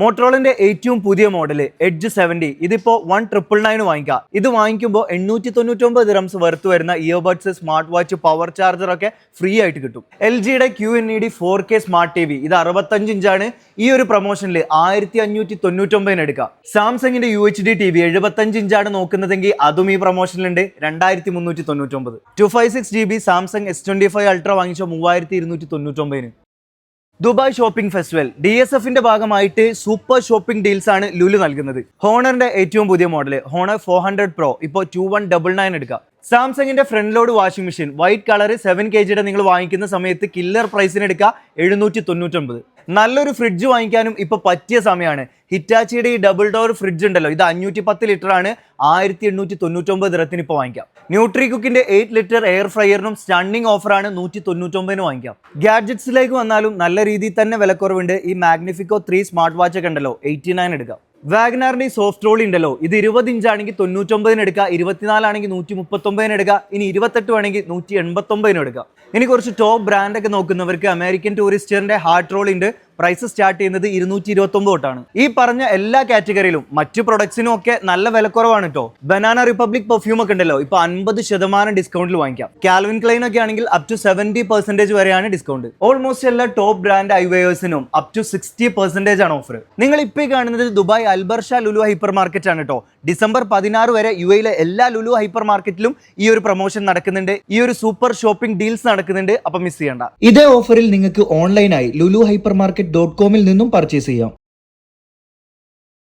മോട്ടറോളിന്റെ ഏറ്റവും പുതിയ model edge seventy ഇതിപ്പോ വൺ ട്രിപ്പിൾ നയൻ വാങ്ങിക്കാം. ഇത് വാങ്ങിക്കുമ്പോൾ എണ്ണൂറ്റി തൊണ്ണൂറ്റൊമ്പത് ദിറംസ് വെറുത്ത് വരുന്ന earbuds smart watch power charger ഒക്കെ ഫ്രീ ആയിട്ട് കിട്ടും. എൽ ജിയുടെ Q N E D four K smart T V ഇത് അറുപത്തഞ്ച് ഇഞ്ചാണ്. ഈ ഒരു പ്രൊമോഷനിൽ ആയിരത്തി അഞ്ഞൂറ്റി തൊണ്ണൂറ്റൊമ്പതിന് എടുക്കാം. സാംസങ്ങിന്റെ U H D T V എഴുപത്തഞ്ച് ഇഞ്ചാണ് നോക്കുന്നതെങ്കിൽ അതും ഈ പ്രൊമോഷനിലുണ്ട് രണ്ടായിരത്തി മുന്നൂറ്റി തൊണ്ണൂറ്റൊമ്പത് two five six G B Samsung S twenty five ultra വാങ്ങിച്ച മൂവായിരത്തി ഇരുന്നൂറ്റി തൊണ്ണൂറ്റൊമ്പതിന് Dubai shopping festival. D S എഫിന്റെ ഭാഗമായിട്ട് സൂപ്പർ ഷോപ്പിംഗ് ഡീൽസ് ആണ് ലുലു നൽകുന്നത്. ഹോണറിന്റെ ഏറ്റവും പുതിയ model Honor four hundred pro ഇപ്പോൾ ടു വൺ ഡബിൾ നയൻ എടുക്കാം. സാംസങ്ങിന്റെ front load washing machine white colour seven K ജിയുടെ നിങ്ങൾ വാങ്ങിക്കുന്ന സമയത്ത് കില്ലർ പ്രൈസിന് എടുക്കുക എഴുന്നൂറ്റി തൊണ്ണൂറ്റൊമ്പത്. നല്ലൊരു ഫ്രിഡ്ജ് വാങ്ങിക്കാനും ഇപ്പൊ പറ്റിയ സമയമാണ് ഹിറ്റാച്ചിയുടെ ഈ ഡബിൾ ഡോർ ഫ്രിഡ്ജ് ഉണ്ടല്ലോ ഇത് അഞ്ഞൂറ്റി പത്ത് ലിറ്റർ ആണ്. ആയിരത്തി എണ്ണൂറ്റി തൊണ്ണൂറ്റൊമ്പത് ദിറത്തിന് ഇപ്പോൾ വാങ്ങിക്കാം. ന്യൂട്രി കുക്കിന്റെ എയ്റ്റ് ലിറ്റർ എയർ ഫ്രയറിനും സ്റ്റണ്ണിങ് ഓഫറാണ് നൂറ്റി തൊണ്ണൂറ്റൊമ്പതിന് വാങ്ങിക്കാം ഗാഡ്ജറ്റ്സിലേക്ക് വന്നാലും നല്ല രീതിയിൽ തന്നെ വിലക്കുറവുണ്ട്. ഈ മാഗ്നിഫിക്കോ ത്രീ സ്മാർട്ട് വാച്ച് ഒക്കെ ഉണ്ടല്ലോ എയ്റ്റി നയൻ എടുക്കാം. വാഗ്നാറിന്റെ ഈ സോഫ്റ്റ് റോളി ഉണ്ടല്ലോ ഇത് ഇരുപത് ഇഞ്ച് ആണെങ്കിൽ തൊണ്ണൂറ്റൊമ്പതിന് എടുക്കുക ഇരുപത്തിനാലാണെങ്കിൽ നൂറ്റി മുപ്പത്തൊമ്പതിന് എടുക്കുക ഇനി ഇരുപത്തെട്ട് വേണമെങ്കിൽ നൂറ്റി എൺപത്തൊമ്പതിന് എടുക്കുക. ഇനി കുറച്ച് ടോപ്പ് ബ്രാൻഡൊക്കെ നോക്കുന്നവർക്ക് അമേരിക്കൻ ടൂറിസ്റ്ററിന്റെ ഹാർട്ട് റോൾ ഉണ്ട്. പ്രൈസ് സ്റ്റാർട്ട് ചെയ്യുന്നത് ഇരുന്നൂറ്റി ഇരുപത്തൊമ്പത് തൊട്ടാണ്. ഈ പറഞ്ഞ എല്ലാ കാറ്റഗറിയിലും മറ്റു പ്രൊഡക്ട്സിനും ഒക്കെ നല്ല വിലക്കുറവാണ് കേട്ടോ ബനാന റിപ്പബ്ലിക് പെർഫ്യൂം ഒക്കെ ഉണ്ടല്ലോ ഇപ്പൊ അൻപത് ശതമാനം ഡിസ്കൗണ്ടിൽ വാങ്ങിക്കാം. കാൽവിൻ ക്ലൈൻ ഒക്കെ ആണെങ്കിൽ അപ് ടു സെവന്റി പെർസെന്റേജ് വരെയാണ് ഡിസ്കൗണ്ട് ഓൾമോസ്റ്റ് എല്ലാ ടോപ്പ് ബ്രാൻഡ് ഐവേഴ്സിനും അപ് ടു സിക്സ്റ്റി പെർസെന്റേജ് ആണ് ഓഫർ നിങ്ങൾ ഇപ്പോൾ കാണുന്നത് Dubai Al Barsha Lulu hypermarket ആണ് കേട്ടോ ഡിസംബർ പതിനാറ് വരെ യു എയിലെ എല്ലാ ലുലു ഹൈപ്പർ മാർക്കറ്റിലും ഈ ഒരു പ്രൊമോഷൻ നടക്കുന്നുണ്ട്. ഈ ഒരു സൂപ്പർ ഷോപ്പിംഗ് ഡീൽസ് നടക്കുന്നുണ്ട്. അപ്പൊ മിസ് ചെയ്യണ്ട. ഇതേ ഓഫറിൽ നിങ്ങൾക്ക് ഓൺലൈനായി ലുലു ഹൈപ്പർ മാർക്കറ്റ് ഡോട്ട് കോമിൽ നിന്നും പർച്ചേസ് ചെയ്യാം.